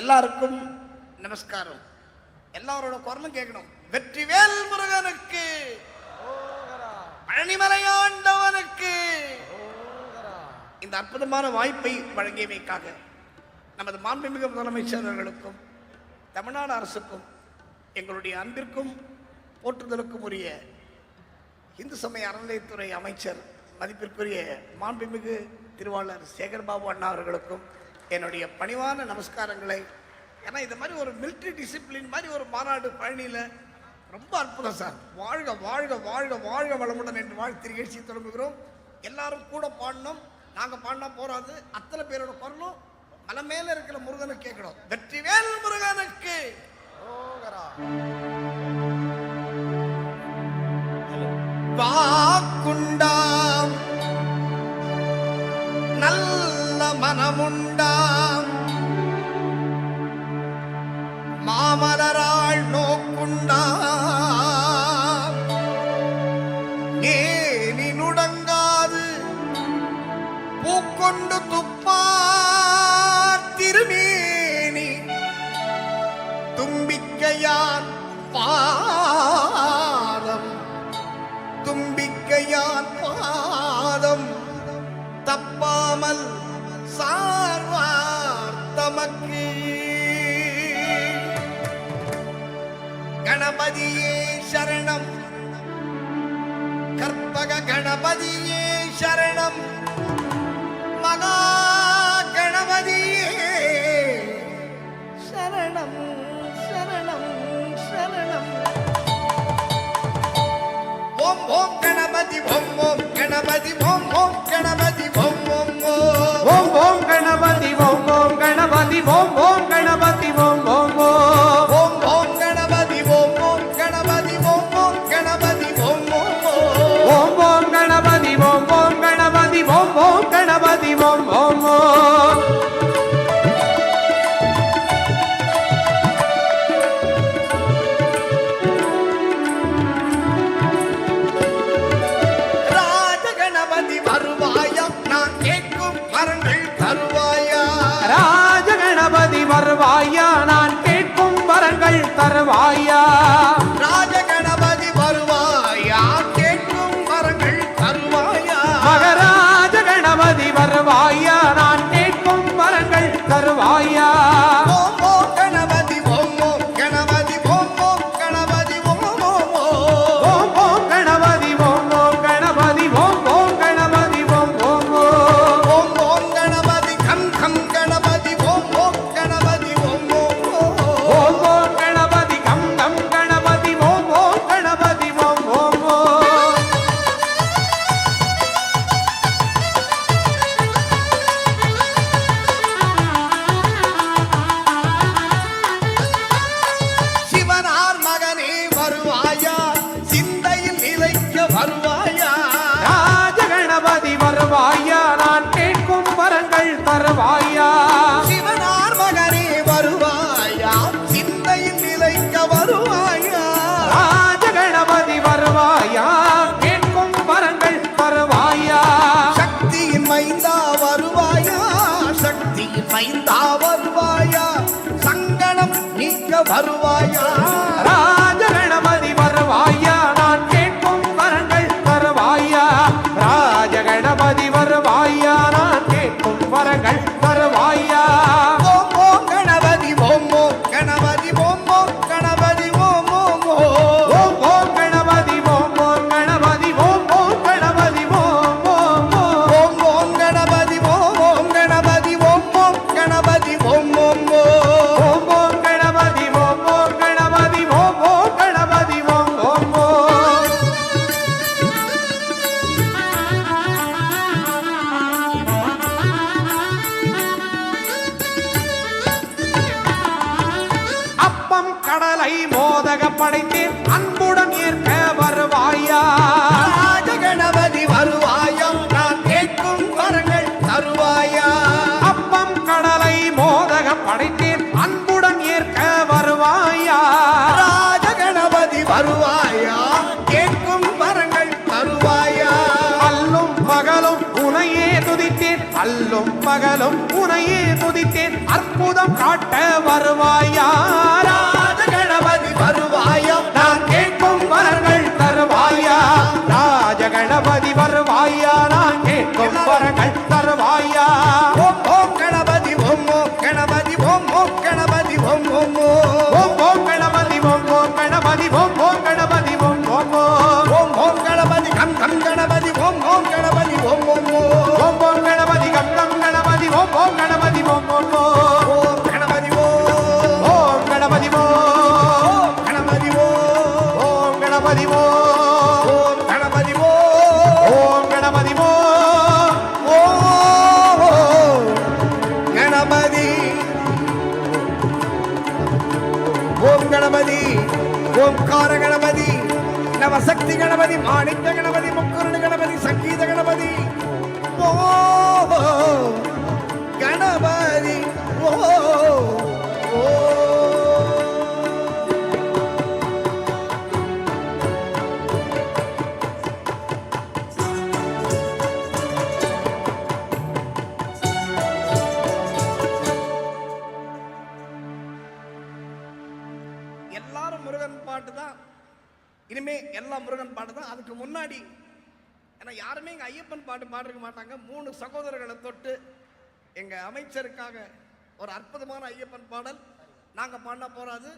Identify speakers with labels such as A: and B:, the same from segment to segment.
A: எல்லாருக்கும் நமஸ்காரம். எல்லாரோட குரலும் கேட்கணும். வெற்றிவேல் முருகனுக்கு. பழனிமலையாண்டவனுக்கு இந்த அற்புதமான வாய்ப்பை வழங்கியமைக்காக நமது மாண்புமிகு முதலமைச்சர் அவர்களுக்கும் தமிழ்நாடு அரசுக்கும் எங்களுடைய அன்பிற்கும் போற்றுதலுக்கும் உரிய இந்து சமய அறநிலையத்துறை அமைச்சர் மதிப்பிற்குரிய மாண்புமிகு திருவாளர் சேகர்பாபு அண்ணா அவர்களுக்கும் என்னுடைய பணிவான நமஸ்காரங்களை. ஏன்னா இது மாதிரி ஒரு மிலிட்ரி டிசிப்ளின் மாதிரி ஒரு மாநாடு பழனியில் ரொம்ப அற்புதம் சார். வாழ்க வாழ்க வாழ்க வாழ்க வளமுடன் என்று வாழ்த்து நிகழ்ச்சி தொடங்குகிறோம். எல்லாரும் கூட பாடணும். நாங்கள் பாடினா போகாது அத்தனை பேரோட குரலும் மலை மேலே இருக்கிற முருகனை கேட்கணும் வெற்றி வேல் முருகனுக்கு வாக்குண்டாம். நல்ல மனமுன் மாமலராள் நோக்குண்டா. ஏனி நுடங்காது பூக்கொண்டு துப்பார் திருமேனி. தும்பிக்கையான் பாதம் தும்பிக்கையான் பாதம் தப்பாமல் சார்வார் தமக்கு கணபதியே சரணம். கற்பக கணபதியே சரணம். மகா கணபதியே சரணம் சரணம் சரணம். ஓம் ஓம் கணபதி ஓம் ஓம் கணபதி ஓம் ஓம் கணபதி ஓம் ஓம் ஓம்.
B: ஓம் கணபதி ஓம் ஓம் கணபதி ஓம் ஓம் ஓம் ஓம் ஓம்
A: ராஜ கணபதி வருவாயா? நான் கேட்கும் வரங்கள் தருவாயா?
B: ராஜ கணபதி வருவாயா? நான் கேட்கும் வரங்கள் தருவாயா?
A: தருவாயா
B: பகலும் உனையே துதித்தேன் அற்புதம் காட்ட வருவாயா.
A: ஓம்கார கணபதி நவசக்தி கணபதி மாணிக்க கணபதி முக்கரண கணபதி சங்கீத கணபதி. ஓ கணபதி ஓ முன்னாடி. ஏன்னா யாருமே எங்கள் ஐயப்பன் பாட்டு பாடிருக்க மாட்டாங்க. மூணு சகோதரர்களை தொட்டு எங்கள் அமைச்சருக்காக ஒரு அற்புதமான ஐயப்பன் பாடல். நாங்கள் பாடினா போகாது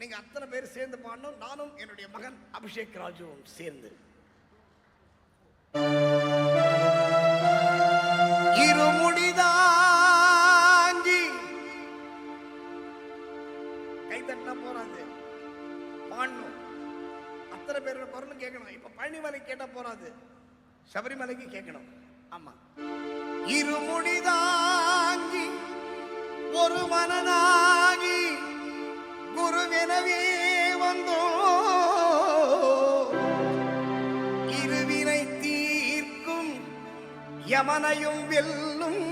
A: நீங்கள் அத்தனை பேர் சேர்ந்து பாடணும். நானும் என்னுடைய மகன் அபிஷேக் ராஜுவும் சேர்ந்து. பழனிமலை கேட்டா போறாது. சபரிமலைக்கு கேட்கணும். ஆமா. இருமுடிதாங்கி ஒரு மனதாகி குருவெனவே வந்தோ. இருவினை தீர்க்கும் யமனையும் வெல்லும்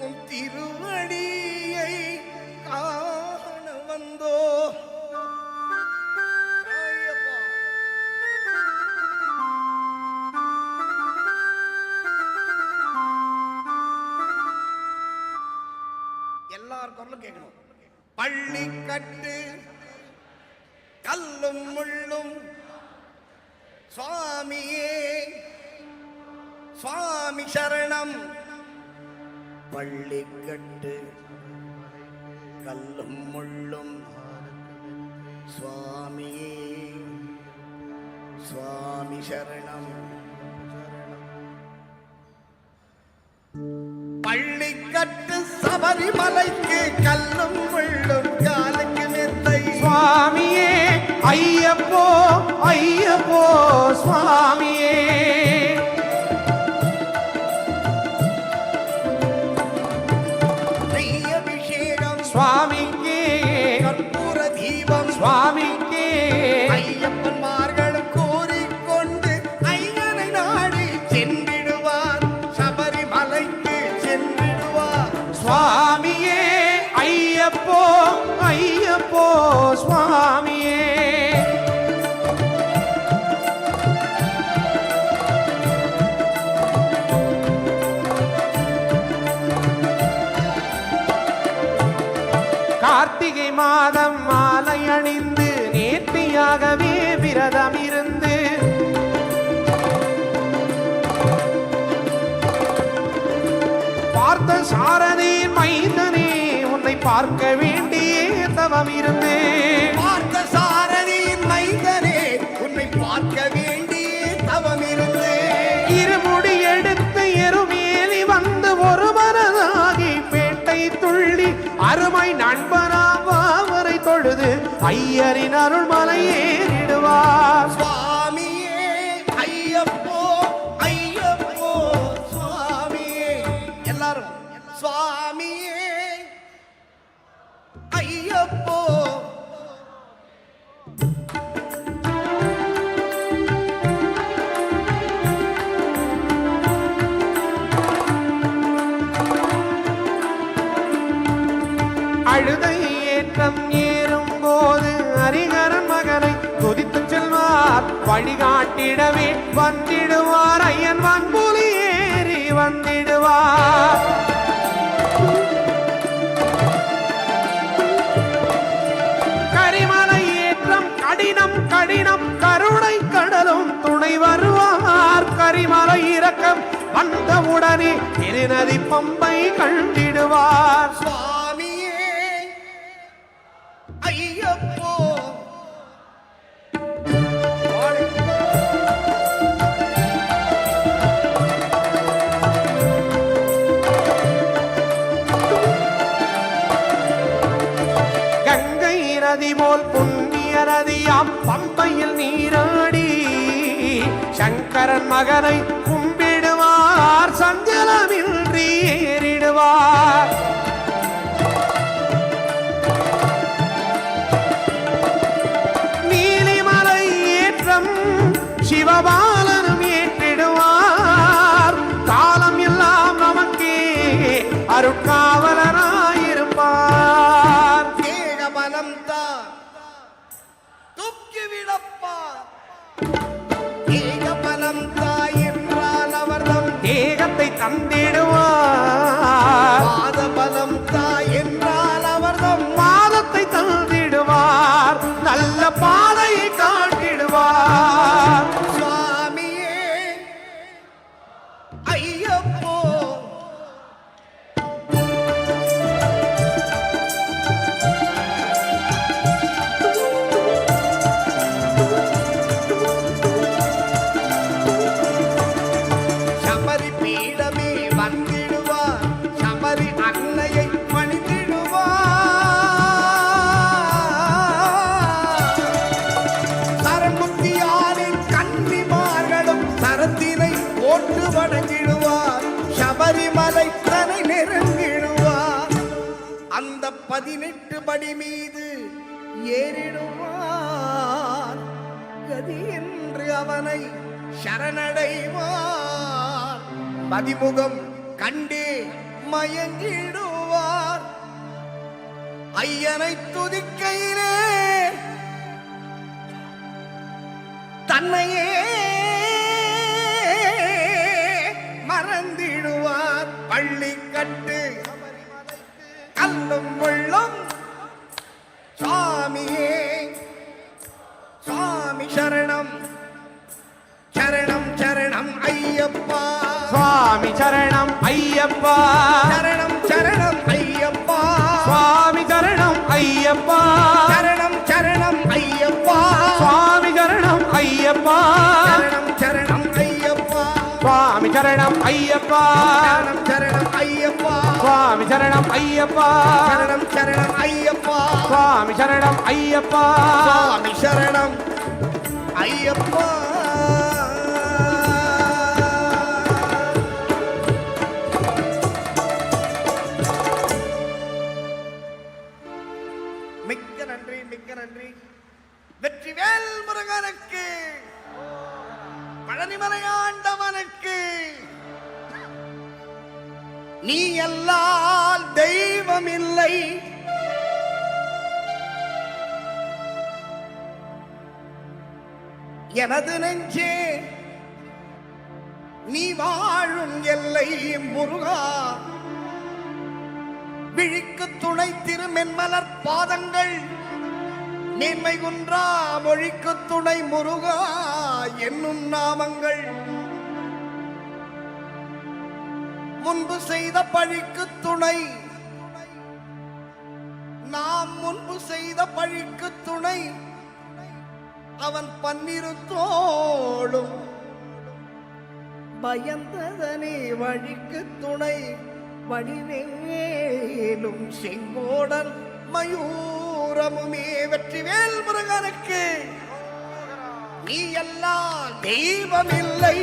A: உன் திருவடியை காண பள்ளி கட்டு கல்லும் முள்ளும். சுவாமியே சுவாமி சரணம். பள்ளி கட்டு கல்லும் முள்ளும். சுவாமியே சுவாமி சரணம். பள்ளி கட்டு சபரிமலைக்கு கல்லும் முள்ளும் காலுக்கு மெத்தை
B: சுவாமியே ஐயப்போ ஐயப்போ சுவாமியே. சுவாமியே. கார்த்திகை மாதம் மாலை அணிந்து நேர்த்தியாகவே விரதம் இருந்து பார்த்த சாரதி மைந்தனே உன்னை பார்க்கவே தவம் இருந்து
A: பார்த்த சாரதியின் மைந்தனே உன்னை பார்க்க வேண்டியே தவம் இருந்து.
B: இருமுடி எடுத்து எருமேலி வந்து ஒரு மனதாகி பேட்டை துள்ளி அருமை நண்பனாவரை தொழுது ஐயரின் அருள்மலை கடினம் கடினம் கருணை கடலும் துணை வருவார். கரிமலை இறக்கம் வந்தவுடனே திருநதி பம்பை கண்டிடுவார்.
A: சுவாமியே ஐயப்போ.
B: கங்கை நதி போல் புண்ணிய நதியாம் பம்பையில் நீராடி சங்கரன் மகனை கும்பிடுவார் சஞ்சலமின்றி ஏறிடுவார்.
A: படி மீது ஏறிடுவார். கதி என்று அவனை சரணடைவார். மதிமுகம் கண்டே மயங்கிடுவார். ஐயனை துதிக்கையிலே தன்னையே சரணம் ஐயப்பா
B: சரணம்
A: சரணம் ஐயப்பா
B: சுவாமி சரணம் ஐயப்பா
A: சரணம் சரணம் ஐயப்பா
B: சுவாமி சரணம் ஐயப்பா
A: சரணம் சரணம் ஐயப்பா
B: சுவாமி சரணம் ஐயப்பா
A: சரணம் சரணம் ஐயப்பா
B: சுவாமி சரணம் ஐயப்பா
A: சரணம் சரணம் ஐயப்பா
B: சுவாமி சரணம் ஐயப்பா
A: சுவாமி சரணம் ஐயப்பா நீ எல்லால் தெய்வம் இல்லை எனது நெஞ்சே நீ வாழும் எல்லை முருகா. விழிக்கு துணை திருமென்மலர் பாதங்கள் மேன்மை குன்றா மொழிக்கு துணை முருகா என்னும் நாமங்கள். முன்பு செய்த பழிக்கு துணை. நாம் முன்பு செய்த பழிக்கு துணை. அவன் பன்னிரு தோளும் பயந்ததனே வழிக்கு துணை. வடிவேலும் செங்கோடன் மயூரமுமே வெற்றிவேல் முருகனுக்கு. நீ எல்லாம் தெய்வமில்லை.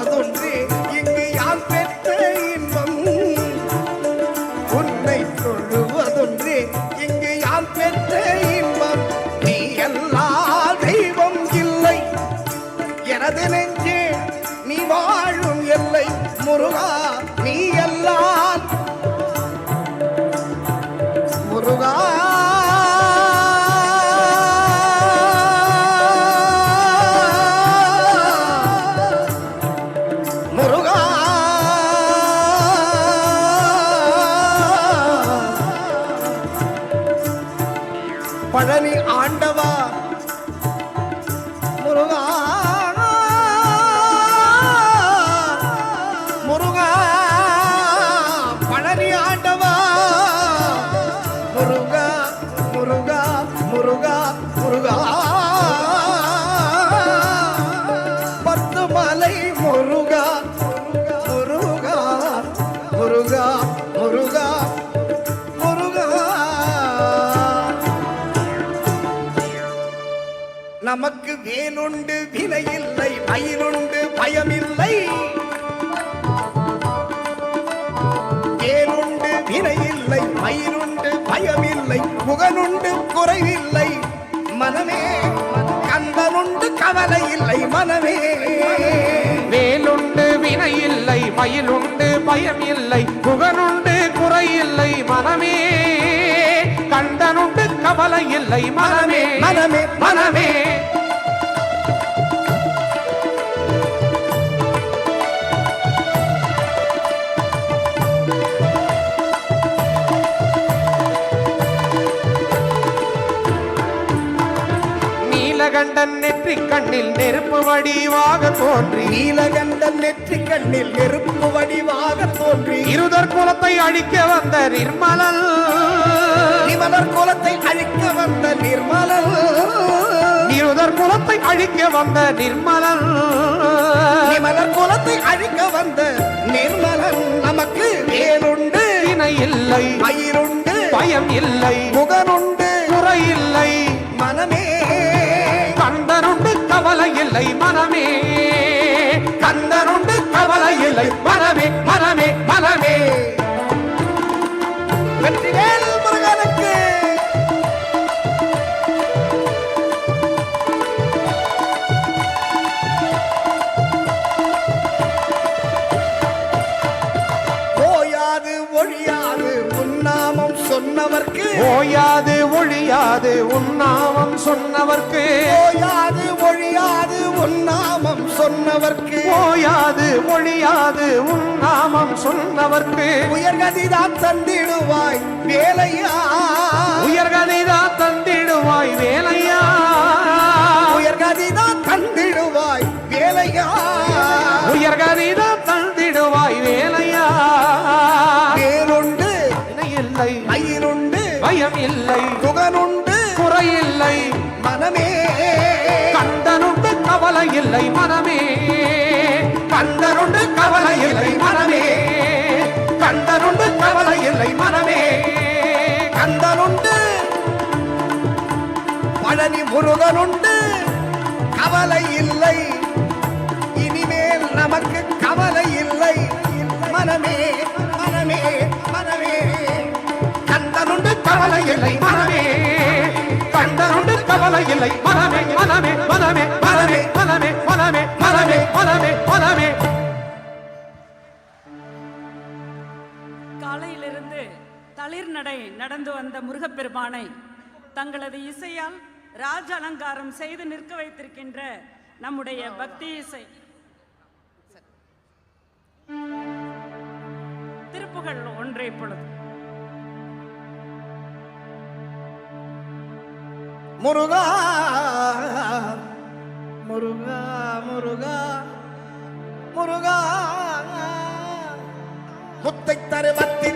A: தொழுவதொன்றே இங்கு யான் பெற்ற இன்பம்? உன்னை தொழுவதொன்றே இங்கு யான் பெற்ற இன்பம்? நீ எல்லா தெய்வம் இல்லை. எனது நெஞ்சே நீ வாழும் எல்லை முருகா வேலுண்டு வினையில்லை மயிலுண்டு பயமில்லை. வேலுண்டு வினையில்லை மயிலுண்டு பயமில்லை முகனுண்டு குறைவில்லை. மனமே கந்தனுண்டு கவலை இல்லை மனமே.
B: வேலுண்டு வினை இல்லை மயிலுண்டு பயம் இல்லை புகனுண்டு குறையில்லை மனமே. கண்டனுண்டு கவலை இல்லை மனமே
A: மனமே
B: மனமே. நீலகண்டன் நெற்றி கண்ணில் நெருப்பு வடிவாக தோன்றி.
A: நீலகண்டன் நெற்றி கண்ணில் நெருப்பு வடிவாக தோன்றி.
B: இருதர் குலத்தை அழிக்க வந்த நிர்மலன்
A: நிமலர் குலத்தை அழிக்க வந்த நிர்மலன்
B: இருதர் குலத்தை அழிக்க வந்த நிர்மலன்
A: நிமலர் குலத்தை அழிக்க வந்த நிர்மலன் நமக்கு வேலுண்டு
B: வினை இல்லை.
A: மயிருண்டு
B: பயம் இல்லை.
A: முகனுண்டு.
B: கவலை இல்லை மனமே. கந்தனுண்டு கவலை இல்லை. மனமே மனமே மனமே.
A: வெற்றிவேல் முருகனுக்கு. ஓயாது ஒழியாது உன்னாமம் சொன்னவர்க்கு.
B: ஓயாது ஒழியாது உன்னாமம் சொன்னவர்க்கு.
A: ஓயாது ஒழியாது உன்னாமம் சொன்னவர்க்கு.
B: ஓயாது ஒழியாது உன்னாமம் சொன்னவர்க்கு.
A: உயர்கதிதான் தந்திடுவாய் வேலையா?
B: உயர்கதைதான் தந்திடுவாய் வேலையா?
A: உயர்கதிதான் தந்திடுவாய் வேலையா?
B: உயர்கதைதான் இல்லை
A: புகனுண்டு
B: குறையில்லை.
A: மனமே.
B: கண்டனுண்டு கவலை இல்லை மனமே. கவலை இல்லை மனமே. கந்தனுண்டு கவலை இல்லை மனமே.
A: கந்தனுண்டு பழனி முருகனுண்டு. கவலை இல்லை இனிமேல் நமக்கு கவலை இல்லை மனமே.
B: இல்லை மனமே. கண்டருண்டு கவலை இல்லை. மனமே மனமே மனமே மனமே மனமே மனமே மனமே மனமே மனமே.
C: காலையிலிருந்து தளிர் நடை நடந்து வந்த முருகப்பெருமானை தங்களது இசையால் ராஜ அலங்காரம் செய்து நிற்க வைத்திருக்கின்ற நம்முடைய பக்தி இசை. திருப்புகள் ஒன்றை பொழுது.
A: முருகா முருகா முருகா முருகா. முத்தை தருவத்தி